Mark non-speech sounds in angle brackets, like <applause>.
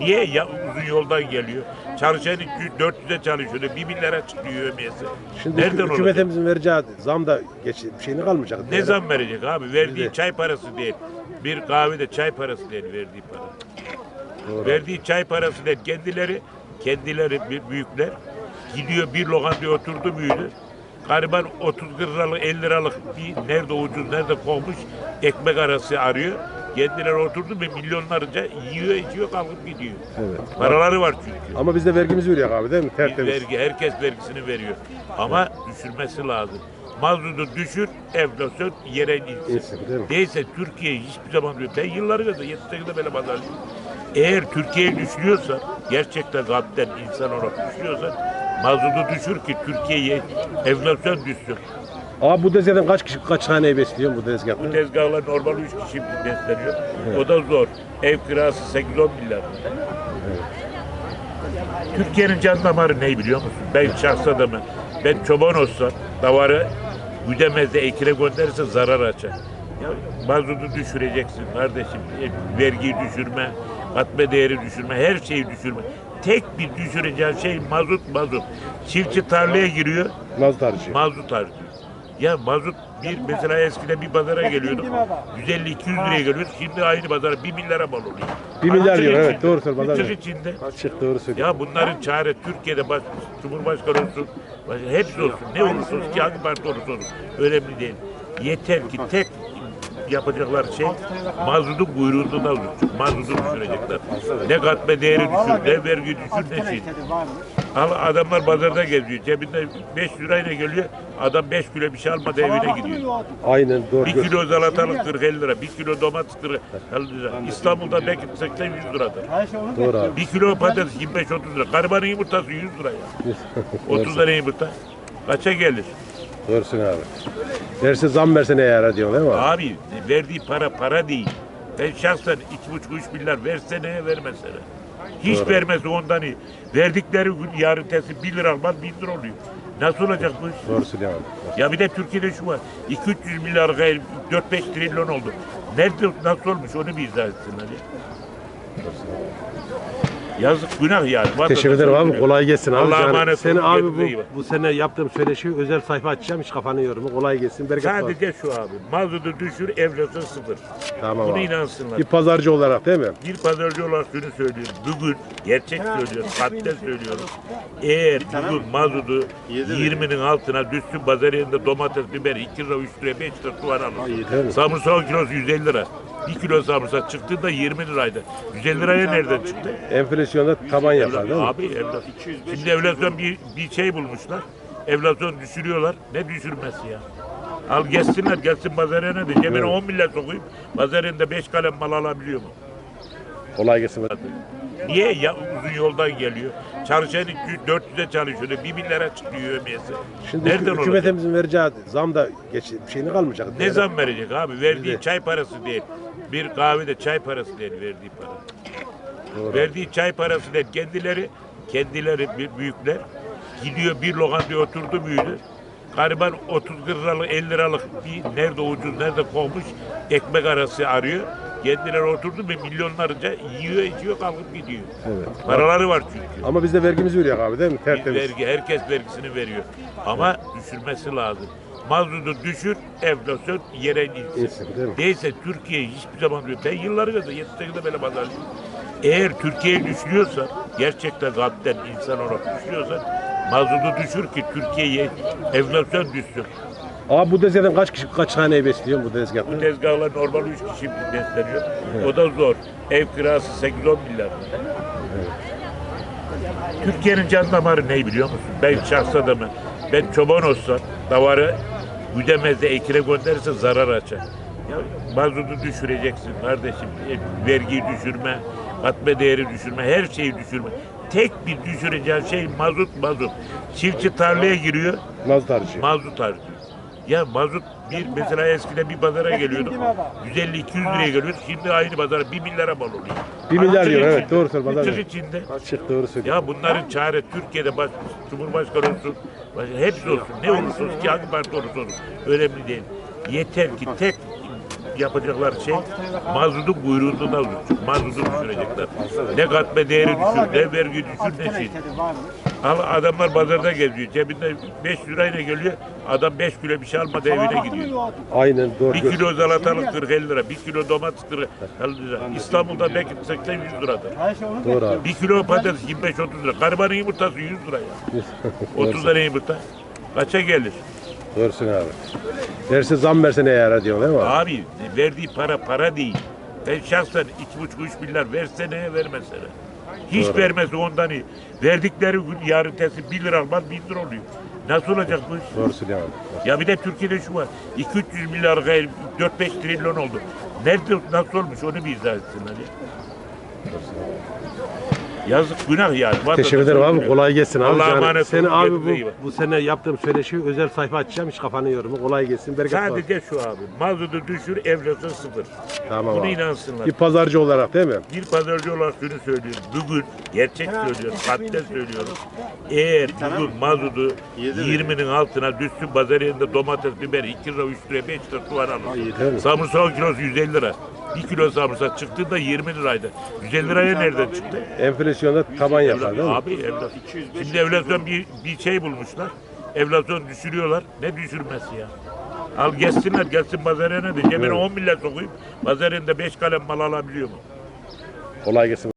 Niye ya uzun yoldan geliyor? Çalışan 400'e çalışıyor. 1 milyara çıkıyor ömiyesi. Şimdi Nereden hükü- olacak? hükümetimizin vereceği zam da geç, bir şeyine kalmayacak. Ne zam verecek abi? Verdiği Bize. çay parası değil. Bir kahvede çay parası değil verdiği para. Doğru. Verdiği çay parası değil. Kendileri, kendileri büyükler gidiyor bir lokantaya oturdu büyüdü. Gariban 30 liralık 50 liralık bir nerede ucuz nerede koymuş ekmek arası arıyor. Kendileri oturdu ve milyonlarca yiyor içiyor kalkıp gidiyor. Evet. Paraları var çünkü. Ama biz de vergimizi veriyor abi değil mi? Tertemiz. vergi, herkes vergisini veriyor. Ama düşürmesi lazım. Mazotu düşür, enflasyon yere insin. İnsin, değil mi? Değilse Türkiye hiçbir zaman diyor. Ben yılları kadar 78'de böyle pazarcıyım. Eğer Türkiye'yi düşünüyorsa, gerçekten kalpten insan olarak düşünüyorsa mazotu düşür ki Türkiye'ye enflasyon düşsün. Abi bu tezgahtan kaç kişi kaç haneyi besliyor bu Bu tezgahtan? tezgahlar normal 3 kişi besleniyor. O da zor. Ev kirası 8-10 milyar. Türkiye'nin can damarı ne biliyor musun? Ben şahs adamı. Ben çoban olsam davarı güdemezde ekine gönderirse zarar açar. Ya mazotu düşüreceksin kardeşim. E, Vergiyi düşürme, katma değeri düşürme, her şeyi düşürme. Tek bir düşüreceğin şey mazot mazot. Çiftçi tarlaya giriyor, Mazot harcıyor. mazot harcıyor. Ya mazot bir mesela eskiden bir pazara geliyordu. 150-200 liraya geliyordu. Şimdi aynı pazara 1 milyara mal oluyor. Bir milyar Açık diyor, evet, doğru söylüyor, pazar açık diyor. içinde. Açık doğru söylüyor. Ya bunların çare Türkiye'de baş, Cumhurbaşkanı olsun, baş- hepsi olsun. Ne olursa olsun, hangi parti olursa olsun. Önemli değil. Yeter ki tek yapacaklar şey mazotun kuyruğunda da mazotu düşürecekler. Ne katma değeri düşür, ne vergi düşür, ne şey. Al adamlar pazarda geziyor. Cebinde 5 lirayla geliyor. Adam 5 kilo bir şey almadı evine gidiyor. Aynen doğru. Bir kilo salatalık 40-50 lira, bir kilo domates 40 lira. İstanbul'da belki 80-100 liradır. Doğru abi. Bir kilo patates 25-30 lira. Garibanın yumurtası 100 lira ya. 30 <laughs> tane yumurta. Kaça gelir? Doğrusun abi. Verse zam verse ne yarar diyorsun değil mi abi? Abi verdiği para para değil. Ben şahsen 2,5-3 milyar verse neye vermese ne? Hiç Doğru. vermesi ondan iyi. Verdikleri gün yarın tesi 1 lira almaz 1000 lira oluyor. Nasıl olacak bu iş? Doğru söylüyor abi. Ya bir de Türkiye'de şu var. 200 milyar gayr 4-5 trilyon oldu. Nerede nasıl olmuş onu bir izah etsinler ya. Yazık günah yani. Teşekkür ederim abi. Kolay gelsin abi. Allah'a emanet Seni olun, abi kendinize iyi bu, bakın. bu sene yaptığım söyleşi özel sayfa açacağım. Hiç kafanı yorma. Kolay gelsin. Bereket var. Sadece şu abi. Mazotu düşür, enflasyon sıfır. Tamam Bunu abi. inansınlar. Bir pazarcı olarak değil mi? Bir pazarcı olarak şunu söylüyorum. Bugün gerçek söylüyorum, kalpten söylüyorum. Eğer bugün mazotu 20'nin altına düşsün pazar yerinde domates, biber 2 lira, 3 lira, 5 lira değil alır. Samırsak kilosu 150 lira. 1 kilo samırsak çıktığında 20 liraydı. 150 liraya nereden çıktı? Enflasyonda taban yapar değil mi? Abi evlat. Şimdi evlasyon bir, bir şey bulmuşlar. Evlasyon düşürüyorlar. Ne düşürmesi ya? Al gelsinler gelsin pazar yerine de cebine 10 milyar sokayım. Pazar yerinde 5 kalem mal alabiliyor mu? Kolay gelsin. Niye ya uzun yoldan geliyor? Çalışan 400'e çalışıyor. 1 milyara çıkıyor ömiyesi. Şimdi Nereden olacak? hükümetimizin vereceği zam da geç, bir şeyine kalmayacak. Ne zam verecek abi? Verdiği çay parası değil. Bir kahvede çay parası değil verdiği para. Verdiği çay parası değil. Kendileri, kendileri bir büyükler gidiyor bir lokantaya oturdu büyüdü. Gariban 30 liralık 50 liralık bir nerede ucuz nerede koymuş ekmek arası arıyor. Kendileri oturdu ve milyonlarca yiyor içiyor kalkıp gidiyor. Evet. Paraları var çünkü. Ama biz de vergimizi veriyor abi değil mi? Tertemiz. vergi, herkes vergisini veriyor. Ama düşürmesi lazım. Mazotu düşür, enflasyon yere insin. İnsin, değil mi? Değilse Türkiye hiçbir zaman diyor. Ben yılları kadar 78'de böyle pazarcıyım. Eğer Türkiye'yi düşünüyorsa, gerçekten kalpten insan olarak düşünüyorsa mazotu düşür ki Türkiye'ye enflasyon düşsün. Abi bu tezgahtan kaç kişi kaç haneyi besliyor bu Bu tezgahtan? tezgahlar normal 3 kişi besleniyor. O da zor. Ev kirası 8-10 milyar. Türkiye'nin can damarı ne biliyor musun? Ben şahs adamı. Ben çoban olsam davarı güdemezde ekine gönderirse zarar açar. Ya mazotu düşüreceksin kardeşim. E, Vergiyi düşürme, katma değeri düşürme, her şeyi düşürme. Tek bir düşüreceğin şey mazot mazot. Çiftçi tarlaya giriyor, Mazot harcıyor. mazot harcıyor. Ya mazot bir mesela eskiden bir pazara geliyordu. 150-200 liraya geliyordu. Şimdi aynı pazara 1 milyara mal oluyor. Bir milyar Açık diyor, evet, doğru söylüyor, pazar açık diyor. içinde. Açık doğru söylüyor. Ya bunların çare Türkiye'de baş, Cumhurbaşkanı olsun, baş, hepsi olsun. Ne olursa olsun, hangi parti olursa olsun. Önemli değil. Yeter ki tek yapacaklar şey mazotun kuyruğunda da olacak. Mazotu düşürecekler. Ne katma değeri düşür, ne vergi düşür, ne şey. Al adamlar pazarda geziyor. Cebinde 5 lirayla geliyor. Adam 5 kilo bir şey almadı evine gidiyor. Aynen doğru. Bir kilo salatalık 40 50 lira, bir kilo domates 40 50 lira. İstanbul'da belki 80 100 liradır. Doğru abi. Bir kilo patates 25-30 lira. Garibanın yumurtası 100 lira ya. 30 <laughs> lira yumurta. Kaça gelir? Doğrusun abi. Derse zam versene eğer diyorsun değil mi abi? Abi verdiği para para değil. Ben şahsen 2,5-3 milyar versene vermesene. Hiç Doğru. vermesi ondan iyi. Verdikleri gün yarın tesi 1 lira almaz 1000 lira oluyor. Nasıl olacak bu iş? Doğru söylüyorsun. Ya bir de Türkiye'de şu var. 200 milyar gayr 4-5 trilyon oldu. Nerede nasıl olmuş onu bir izah etsinler ya. Yazık günah yani. Teşekkür ederim abi. Kolay gelsin abi. Allah'a emanet Seni olun, abi kendinize iyi bu, bu sene yaptığım söyleşi özel sayfa açacağım. Hiç kafanı yorma. Kolay gelsin. Bereket olsun. Sadece şu abi. Mazotu düşür, enflasyon sıfır. Tamam Bunu abi. inansınlar. Bir pazarcı olarak değil mi? Bir pazarcı olarak şunu söylüyorum. Bugün gerçek söylüyorum, kalpten söylüyorum. Eğer bugün mazotu 20'nin altına düşsün pazar yerinde domates, biber 2 lira, 3 lira, 5 lira Değil alır. Samırsak kilosu 150 lira. 1 kilo samırsak çıktığında 20 liraydı. 150 liraya nereden çıktı? Enflasyonda taban yapar değil mi? Abi evlat. Şimdi enflasyon bir, bir şey bulmuşlar. Enflasyon düşürüyorlar. Ne düşürmesi ya? Al gelsinler, gelsin pazarına da. Cebine 10 milyar sokayım. Pazarında 5 kalem mal alabiliyor mu? Kolay gelsin.